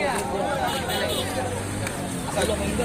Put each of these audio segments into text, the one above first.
Yeah. Hello, Mundo.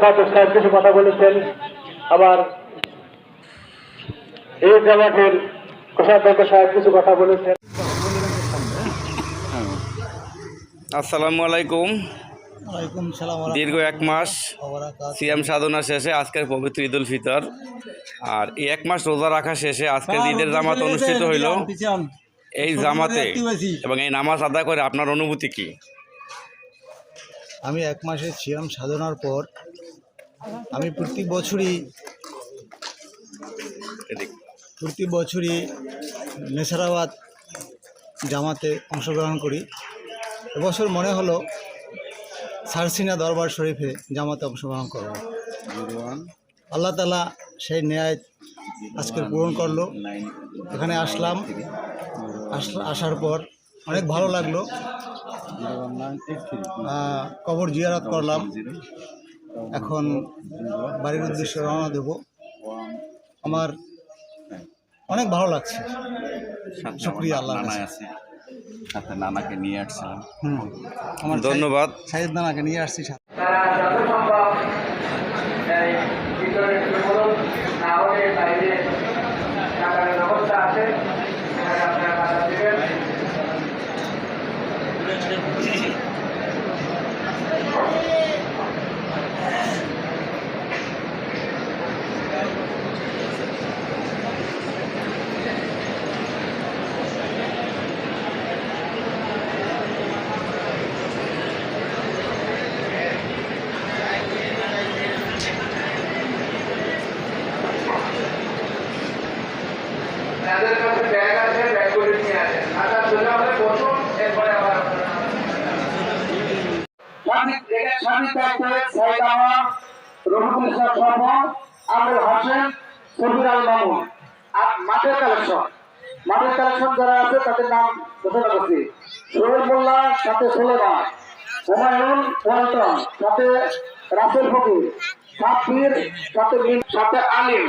কোষাধ্যক্ষ সাহেব কিছু কথা বলেছেন। আবার এই জামাতের কোষাধ্যক্ষ সাহেব কিছু কথা বলেছেন। আসসালামু আলাইকুম। দীর্ঘ এক মাস সিয়াম সাধনা শেষে আজকের পবিত্র ঈদ উল ফিতর। আর এই এক মাস রোজা রাখা শেষে আজকে ঈদের জামাত অনুষ্ঠিত হইল। এই জামাতে এবং এই নামাজ আদা করে আপনার অনুভূতি কি? আমি এক মাসের সিয়াম সাধনার পর আমি প্রতি বছরই প্রতি বছরই নেসারাবাদ জামাতে অংশগ্রহণ করি। এবছর মনে হলো সারসিনা দরবার শরীফে জামাতে অংশগ্রহণ করব। আল্লাহ তালা সেই ন্যায় আজকে পূরণ করল। এখানে আসলাম আসলা- আসার পর অনেক ভালো লাগল। কবর জিয়ারত করলাম। এখন বাড়ির উদ্দেশ্যে রওনা দেব। আমার অনেক ভালো লাগছে। শুক্রিয়া আল্লাহ আছে। সাথে নানাকে নিয়ে আসছিলাম। আমার ধন্যবাদ। সাহেব নানাকে নিয়ে আসছি সাথে। তারা যত সম্ভব এই ভিতরে বলুন না হলে বাইরে টাকার ব্যবস্থা আছে সেখানে আপনারা টাকা দেবেন যাদের কাছে ব্যাগ আছে ব্যাগগুলি নিয়ে আসেন আচ্ছা সোজা হয়ে বসুন এরপরে আবার সঠিক এটা সঠিক দায়িত্বে সাইদামা রফিকুল ইসলাম সরফ আবুল হাসেন সবির আল মামুন। মাঠের কালেকশন। মাঠের কালেকশন যারা আছে, তাদের নাম ঘোষণা করছি। সোহেল মোল্লা, সাথে সুলেমান। হুমায়ুন ওয়ালটন সাথে রাসেল ফকির। সাব্বির সাথে সাথে আলিম।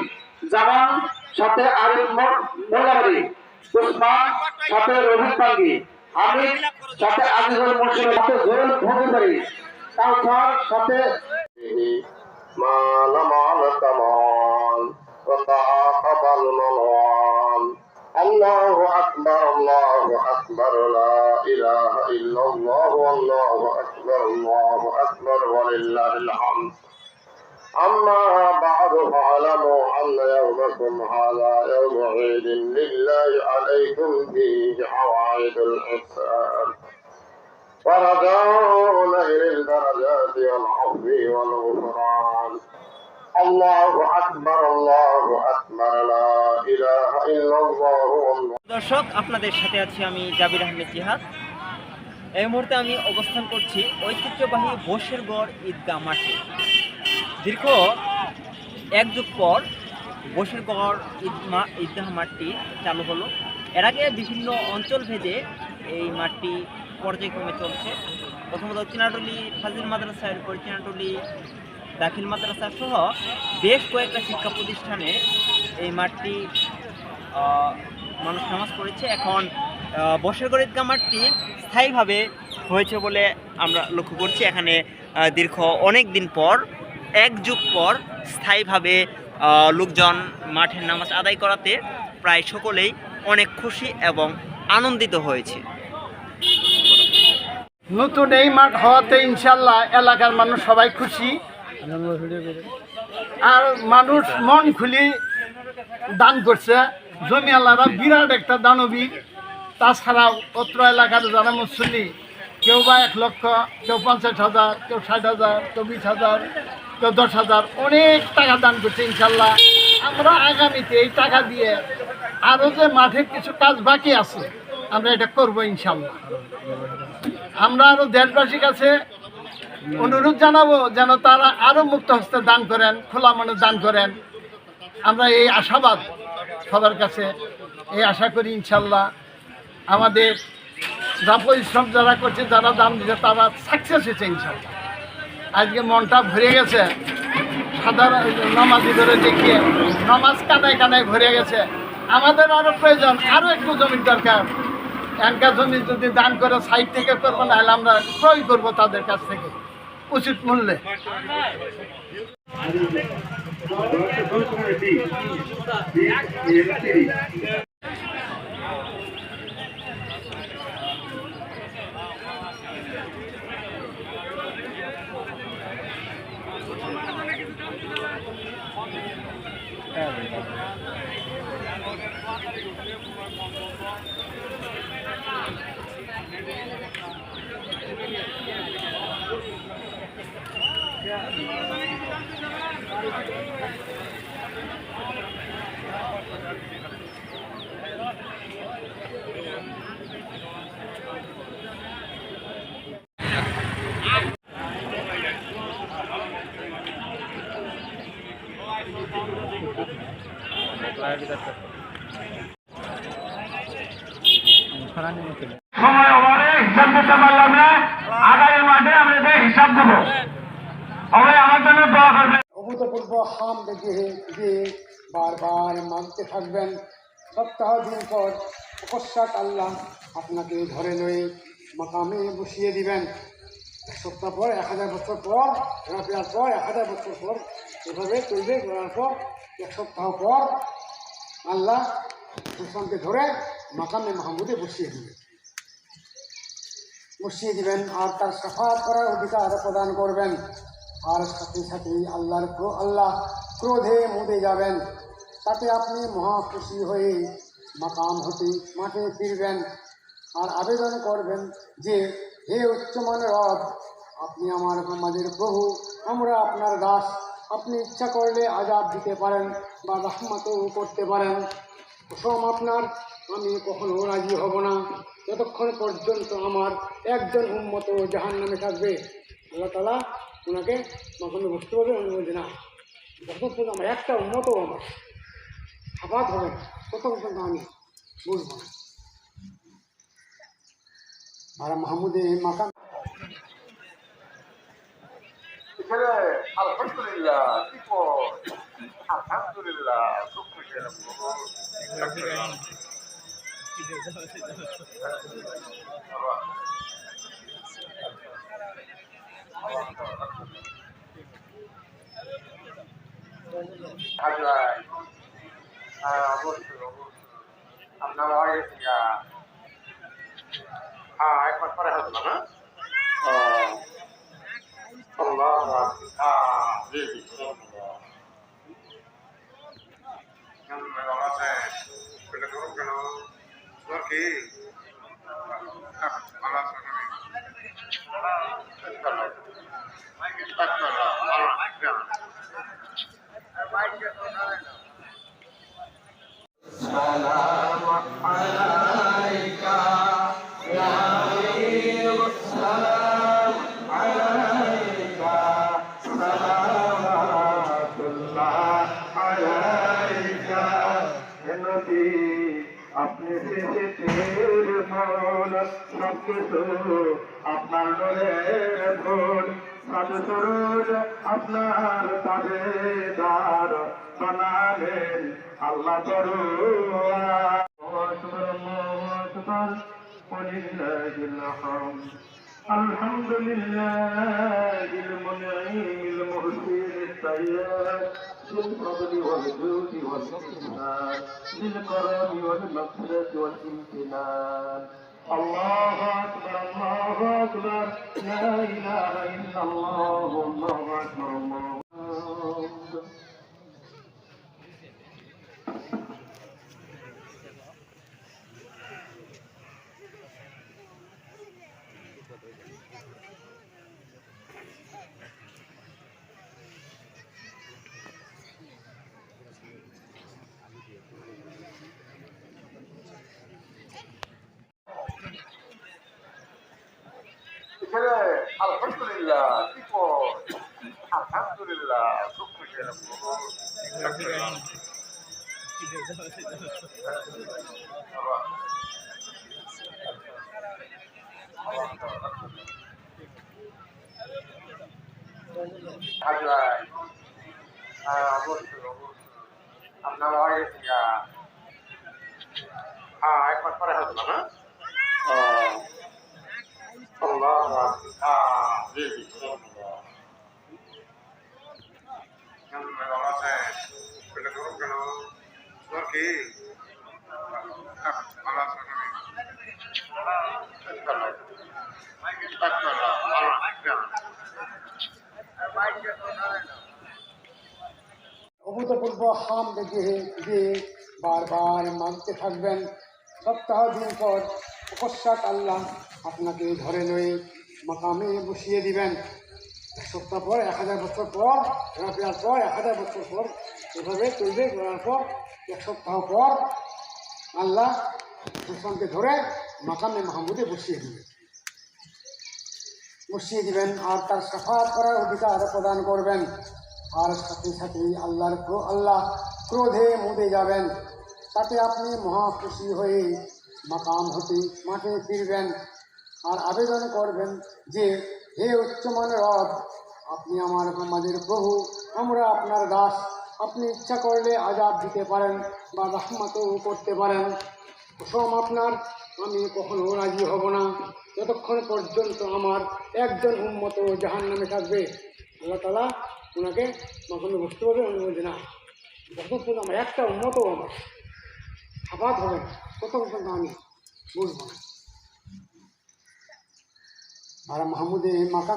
জামান সাথে আরিফ মোল্লাবাড়ি। উসমান, সাথে রোহিত পাঙ্গি হামিদ, সাথে আজিজুল মুর্শিদ সাথে জোয়েল ফকিরবাড়ি কাউসার সাথে ما لمع الكمال وتعاقب المنوال. الله أكبر الله أكبر لا إله إلا الله والله أكبر الله أكبر ولله الحمد. أما بعد فاعلموا أن يومكم هذا يوم عيد لله عليكم فيه عوائد الإحسان ورجعون إلى الدرجات والعفو والغفران الله أكبر الله أكبر لا إله إلا الله والله দর্শক আপনাদের সাথে আছি আমি জাবির আহমেদ জিহাদ এই মুহূর্তে আমি অবস্থান করছি ঐতিহ্যবাহী বসেরগড় ঈদগাহ মাঠে দীর্ঘ এক যুগ পর বসেরগড় ঈদমা ঈদগাহ মাঠটি চালু হলো এর আগে বিভিন্ন অঞ্চল ভেদে এই মাঠটি পর্যায়ক্রমে চলছে। প্রথমত চিনাটলি ফাজিল মাদ্রাসা এরপর চিনাটলি দাখিল মাদ্রাসা সহ বেশ কয়েকটা শিক্ষা প্রতিষ্ঠানে এই মাঠটি মানুষ নামাজ পড়েছে। এখন বসেরগড় ঈদগাহ মাঠটি স্থায়ীভাবে হয়েছে বলে আমরা লক্ষ্য করছি। এখানে দীর্ঘ অনেক দিন পর, এক যুগ পর স্থায়ীভাবে লোকজন মাঠের নামাজ আদায় করাতে প্রায় সকলেই অনেক খুশি এবং আনন্দিত হয়েছে। নতুন এই মাঠ হওয়াতে ইনশাল্লাহ এলাকার মানুষ সবাই খুশি। আর মানুষ মন খুলি দান করছে। জমি আল্লাহরা বিরাট একটা দানবিক তাছাড়াও অত্র এলাকার যারা মুসল্লি, কেউ বা এক লক্ষ, কেউ পঞ্চাশ হাজার, কেউ ষাট হাজার, কেউ বিশ হাজার, কেউ দশ হাজার, অনেক টাকা দান করছে ইনশাল্লাহ। আমরা আগামীতে এই টাকা দিয়ে আরও যে মাঠের কিছু কাজ বাকি আছে, আমরা এটা করব ইনশাল্লাহ। আমরা আরও দেশবাসীর কাছে অনুরোধ জানাব যেন তারা আরও মুক্ত হস্তে দান করেন, খোলা মনে দান করেন। আমরা এই আশাবাদ সবার কাছে। এই আশা করি ইনশাল্লাহ আমাদের যা পরিশ্রম যারা করছে, যারা দাম দিচ্ছে, তারা সাকসেস হয়েছে ইনশাল্লাহ। আজকে মনটা ভরে গেছে। সাধারণ নমাজি ধরে দেখিয়ে নমাজ কানায় কানায় ভরে গেছে। আমাদের আরও প্রয়োজন, আরও একটু জমির দরকার। এনকা জমি যদি দান করে সাইড থেকে করব, নাহলে আমরা ক্রয় করব তাদের কাছ থেকে। উচিত মূল্যে। সময় অভাবে হিসাব দিতে পারলাম না আগামী মাঠে আমরা যে হিসাব দেবো সবাই আমার জন্য দোয়া করবেন অভূতপূর্ব হাম দেখিয়ে দিয়ে বারবার মানতে থাকবেন। সপ্তাহ দিন পর অকস্মাৎ আল্লাহ আপনাকে ধরে লয়ে মাকামে বসিয়ে দিবেন। এক সপ্তাহ পর, এক হাজার বছর পর ঘোরাফেরার পর, এক হাজার বছর পর এভাবে চলবে, ঘোরার পর এক সপ্তাহ পর আল্লাহ সুলতানকে ধরে মাকামে মাহমুদে বসিয়ে দিবেন। বসিয়ে দিবেন আর তার সাফাত করার অধিকার প্রদান করবেন। আর সাথে সাথে আল্লাহর আল্লাহ ক্রোধে মুদে যাবেন। তাতে আপনি মহা খুশি হয়ে মাকাম হতে মাঠে ফিরবেন আর আবেদন করবেন যে, হে উচ্চমানের রব, আপনি আমার আমাদের প্রভু, আমরা আপনার দাস। আপনি ইচ্ছা করলে আজাব দিতে পারেন বা রহমতও করতে পারেন। সম আপনার, আমি কখনো রাজি হব না। যতক্ষণ পর্যন্ত আমার একজন উন্মত জাহান নামে থাকবে, আল্লাহ তালা ওনাকে মাধ্যমে বুঝতে পারবে উনি বলছে না। যতক্ষণ আমার একটা উন্নত আমার আবাদ হবে না ততক্ষণ পর্যন্ত আমি বুঝব না। আর মাহমুদে মাকাম। আলহামদুলিল্লাহ আলহামদুলিল্লাহ খুব খুশি হাজরাই হ্যাঁ অবশ্যই অবশ্যই আপনার হয়ে গেছে। হ্যাঁ এক মাস পরে হতো না ও আল্লাহ হ্যাঁ জি জি আল্লাহ। কেমন ভালো আছেন? পেটে গরম কেন? জ্বর কি? ভালো আছেন আপনি? ভালো। ভালো, ভালো, ভালো। আপনি শেষের মন সবকিছু আপনার মনের ভুল সাধু সরুজ আপনার তাবেদার বানালেন আল্লাহ করুন ولله الحمد الحمد لله المنعم المحسن السيد. بالفضل والجود والإحسان بالكرم والمغفرة والامتنان الله أكبر الله أكبر لا إله إلا الله الله أكبر الله আলহামদুলিল্লাহ কি আলহামদুলিল্লাহ খুব গেছে গা। হ্যাঁ এক মাস পরে হতো না ও আল্লাহ জি জি ভালো আছে এটা করো কেন তোর কি ভালো আছে অভূতপূর্ব হাম দেখিয়ে দিয়ে বারবার মানতে থাকবেন। সপ্তাহ দিন পর তপস্যাত আল্লাহ আপনাকে ধরে লয়ে মাকামে বসিয়ে দিবেন। এক সপ্তাহ পর, এক হাজার বছর পর ঘোরাফেরার পর, এক হাজার বছর পর এভাবে চলবে, ঘোরার পর এক সপ্তাহ পর আল্লাহ সুলতানকে ধরে মাকামে মাহমুদে বসিয়ে দিবেন। বসিয়ে দিবেন আর তার সাফাত করার অধিকার প্রদান করবেন। আর সাথে সাথে আল্লাহর আল্লাহ ক্রোধে মুদে যাবেন। তাতে আপনি মহা খুশি হয়ে মাকাম হতে মাঠে ফিরবেন আর আবেদন করবেন যে, হে উচ্চমান রব, আপনি আমার আমাদের প্রভু, আমরা আপনার দাস। আপনি ইচ্ছা করলে আজাব দিতে পারেন বা রহমতও করতে পারেন। সম আপনার, আমি কখনো রাজি হব না। যতক্ষণ পর্যন্ত আমার একজন উন্মত জাহান নামে থাকবে, আল্লাহ তালা ওনাকে মাধ্যমে বসতে হবে উনি বলছে না, যতক্ষণ আমার একটা উন্নত আমার আপাত হবে না ততক্ষণ পর্যন্ত আমি বুঝব না। আর মাহমুদে মাকা